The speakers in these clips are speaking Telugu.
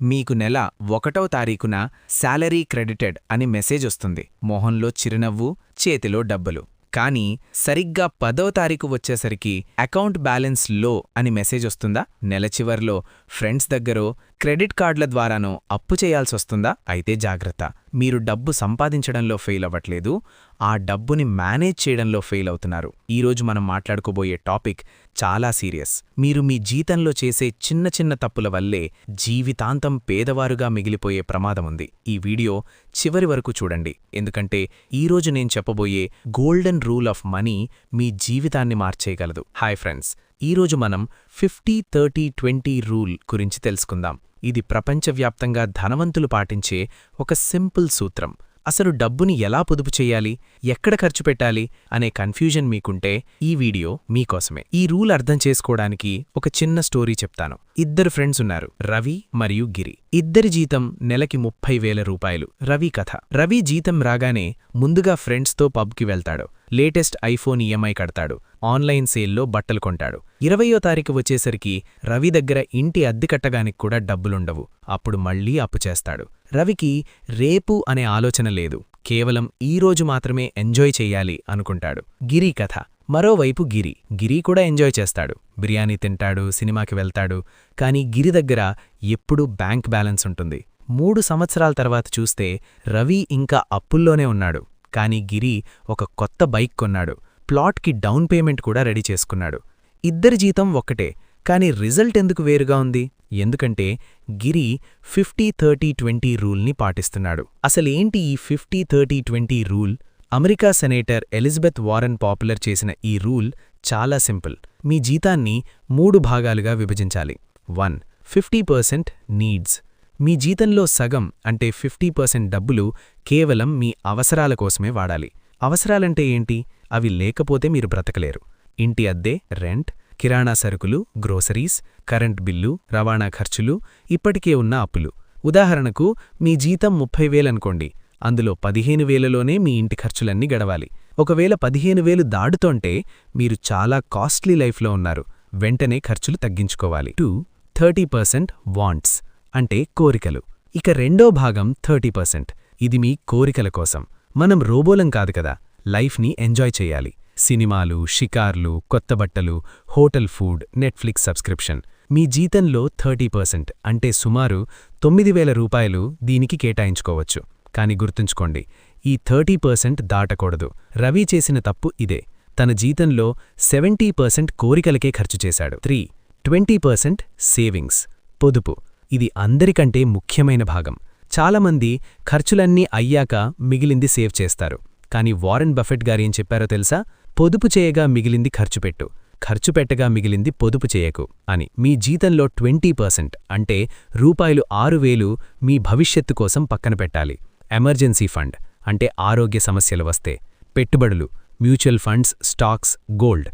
మీకు నెల ఒకటో తారీఖున శాలరీ క్రెడిటెడ్ అని మెసేజ్ వస్తుంది. మొహంలో చిరునవ్వు చేతిలో డబ్బులు. కానీ సరిగ్గా పదవ తారీఖు వచ్చేసరికి అకౌంట్ బ్యాలెన్స్లో అని మెసేజ్ వస్తుందా? నెల చివర్లో ఫ్రెండ్స్ దగ్గరో క్రెడిట్ కార్డుల ద్వారానో అప్పు చేయాల్సొస్తుందా అయితే జాగ్రత్త. మీరు డబ్బు సంపాదించడంలో ఫెయిల్ అవ్వట్లేదు ఆ డబ్బుని మేనేజ్ చేయడంలో ఫెయిల్ అవుతున్నారు. ఈరోజు మనం మాట్లాడుకోబోయే టాపిక్ చాలా సీరియస్. మీరు మీ జీతంలో చేసే చిన్న చిన్న తప్పుల వల్లే జీవితాంతం పేదవారుగా మిగిలిపోయే ప్రమాదముంది ఈ వీడియో చివరి వరకు చూడండి. ఎందుకంటే ఈరోజు నేను చెప్పబోయే గోల్డెన్ రూల్ ఆఫ్ మనీ మీ జీవితాన్ని మార్చేయగలదు. Hi friends. ఈరోజు మనం ఫిఫ్టీ థర్టీ ట్వంటీ రూల్ గురించి తెలుసుకుందాం. ఇది ప్రపంచవ్యాప్తంగా ధనవంతులు పాటించే ఒక సింపుల్ సూత్రం. అసలు డబ్బుని ఎలా పొదుపు చేయాలి ఎక్కడ ఖర్చు పెట్టాలి అనే కన్ఫ్యూజన్ మీకుంటే ఈ వీడియో మీకోసమే. ఈ రూల్ అర్థం చేసుకోవడానికి ఒక చిన్న స్టోరీ చెప్తాను. ఇద్దరు ఫ్రెండ్స్ ఉన్నారు రవి మరియు గిరి. ఇద్దరి జీతం నెలకి ముప్పై వేల రూపాయలు. రవి కథ. రవి జీతం రాగానే ముందుగా ఫ్రెండ్స్తో పబ్కి వెళ్తాడు. లేటెస్ట్ ఐఫోన్ ఈఎంఐ కడతాడు. ఆన్లైన్ సేల్లో బట్టలు కొంటాడు. ఇరవయో తారీఖు వచ్చేసరికి రవి దగ్గర ఇంటి అద్దె కట్టగానికి కూడా డబ్బులుండవు. అప్పుడు మళ్ళీ అప్పు చేస్తాడు. రవికి రేపు అనే ఆలోచన లేదు. కేవలం ఈరోజు మాత్రమే ఎంజాయ్ చెయ్యాలి అనుకుంటాడు. గిరి కథ. మరోవైపు గిరి. గిరి కూడా ఎంజాయ్ చేస్తాడు. బిర్యానీ తింటాడు సినిమాకి వెళ్తాడు. కానీ గిరి దగ్గర ఎప్పుడూ బ్యాంక్ బ్యాలెన్స్ ఉంటుంది. మూడు సంవత్సరాల తర్వాత చూస్తే రవి ఇంకా అప్పుల్లోనే ఉన్నాడు. కానీ గిరి ఒక కొత్త బైక్ కొన్నాడు. ప్లాట్కి డౌన్ పేమెంట్ కూడా రెడీ చేసుకున్నాడు. ఇద్దరి జీతం ఒక్కటే. కానీ రిజల్ట్ ఎందుకు వేరుగా ఉంది? ఎందుకంటే గిరి ఫిఫ్టీ థర్టీ ట్వంటీ రూల్ని పాటిస్తున్నాడు. అసలేంటి ఈ fifty thirty twenty rule? America senator Elizabeth Warren popular చేసిన ఈ రూల్ చాలా సింపుల్. మీ జీతాన్ని మూడు భాగాలుగా విభజించాలి. One fifty percent needs. మీ జీతంలో సగం అంటే ఫిఫ్టీ పర్సెంట్ డబ్బులు కేవలం మీ అవసరాల కోసమే వాడాలి. అవసరాలంటే ఏంటి? అవి లేకపోతే మీరు బ్రతకలేరు. ఇంటి అద్దె రెంట్ కిరాణా సరుకులు గ్రోసరీస్ కరెంట్ బిల్లు రవాణా ఖర్చులు ఇప్పటికే ఉన్న అప్పులు. ఉదాహరణకు మీ జీతం ముప్పై వేలనుకోండి అందులో పదిహేను వేలలోనే మీ ఇంటి ఖర్చులన్నీ గడవాలి. ఒకవేళ పదిహేను వేలు దాడుతోంటే మీరు చాలా కాస్ట్లీ లైఫ్లో ఉన్నారు. వెంటనే ఖర్చులు తగ్గించుకోవాలి. టూ థర్టీ పర్సెంట్ వాంట్స్ అంటే కోరికలు. ఇక రెండో భాగం థర్టీ పర్సెంట్. ఇది మీ కోరికల కోసం. మనం రోబోలం కాదు కదా. లైఫ్ని ఎంజాయ్ చేయాలి. సినిమాలు షికార్లు కొత్త బట్టలు హోటల్ ఫుడ్ నెట్ఫ్లిక్స్ సబ్స్క్రిప్షన్. మీ జీతంలో థర్టీ పర్సెంట్ అంటే సుమారు తొమ్మిది వేల రూపాయలు దీనికి కేటాయించుకోవచ్చు. కాని గుర్తుంచుకోండి ఈ థర్టీ పర్సెంట్ దాటకూడదు. రవి చేసిన తప్పు ఇదే. తన జీతంలో సెవెంటీ పర్సెంట్ కోరికలకే ఖర్చు చేశాడు. Three twenty percent savings. పొదుపు. ఇది అందరికంటే ముఖ్యమైన భాగం. చాలామంది ఖర్చులన్నీ అయ్యాక మిగిలింది సేవ్ చేస్తారు. కాని వారెన్ బఫెట్ గారేం చెప్పారో తెలుసా? పొదుపు చేయగా మిగిలింది ఖర్చుపెట్టు ఖర్చు పెట్టగా మిగిలింది పొదుపు చేయకు అని మీ జీతంలో ట్వంటీ పర్సెంట్ అంటే రూపాయలు ఆరు వేలు మీ భవిష్యత్తు కోసం పక్కన పెట్టాలి. ఎమర్జెన్సీ ఫండ్ అంటే ఆరోగ్య సమస్యలు వస్తే. పెట్టుబడులు మ్యూచువల్ ఫండ్స్ స్టాక్స్ గోల్డ్.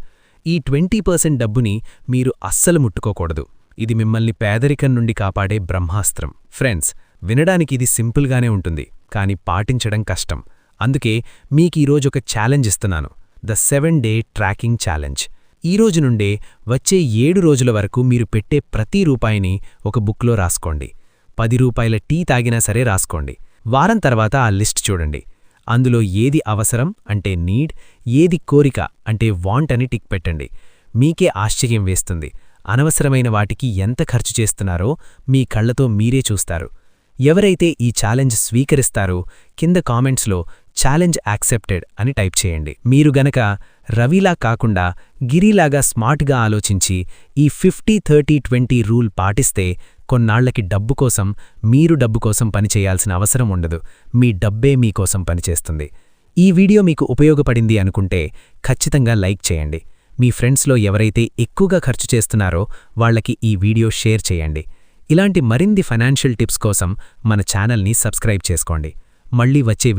ఈ ట్వంటీ పర్సెంట్ డబ్బుని మీరు అస్సలు ముట్టుకోకూడదు. ఇది మిమ్మల్ని పేదరికం నుండి కాపాడే బ్రహ్మాస్త్రం. ఫ్రెండ్స్ వినడానికి ఇది సింపుల్గానే ఉంటుంది కాని పాటించడం కష్టం. అందుకే మీకీరోజొక ఛాలెంజ్ ఇస్తున్నాను. The seven day tracking challenge. ఈరోజు నుండే వచ్చే ఏడు రోజుల వరకు మీరు పెట్టే ప్రతి రూపాయిని ఒక బుక్లో రాసుకోండి. పది రూపాయల టీ తాగినా సరే రాసుకోండి. వారం తర్వాత ఆ లిస్ట్ చూడండి. అందులో ఏది అవసరం అంటే నీడ్ ఏది కోరిక అంటే వాంట్ అని టిక్ పెట్టండి. మీకే ఆశ్చర్యం వేస్తుంది. అనవసరమైన వాటికి ఎంత ఖర్చు చేస్తున్నారో మీ కళ్ళతో మీరే చూస్తారు. ఎవరైతే ఈ ఛాలెంజ్ స్వీకరిస్తారో కింద కామెంట్స్లో ఛాలెంజ్ యాక్సెప్టెడ్ అని టైప్ చేయండి. మీరు గనక రవిలా కాకుండా గిరిలాగా స్మార్ట్గా ఆలోచించి ఈ ఫిఫ్టీ థర్టీ ట్వంటీ రూల్ పాటిస్తే కొన్నాళ్ళకి డబ్బు కోసం మీరు డబ్బు కోసం పనిచేయాల్సిన అవసరం ఉండదు. మీ డబ్బే మీకోసం పనిచేస్తుంది ఈ వీడియో మీకు ఉపయోగపడింది అనుకుంటే ఖచ్చితంగా లైక్ చేయండి. మీ ఫ్రెండ్స్లో ఎవరైతే ఎక్కువగా ఖర్చు చేస్తున్నారో వాళ్ళకి ఈ వీడియో షేర్ చేయండి. ఇలాంటి మరిన్ని ఫైనాన్షియల్ టిప్స్ కోసం మన ఛానల్ని సబ్స్క్రైబ్ చేసుకోండి. మళ్ళీ వచ్చే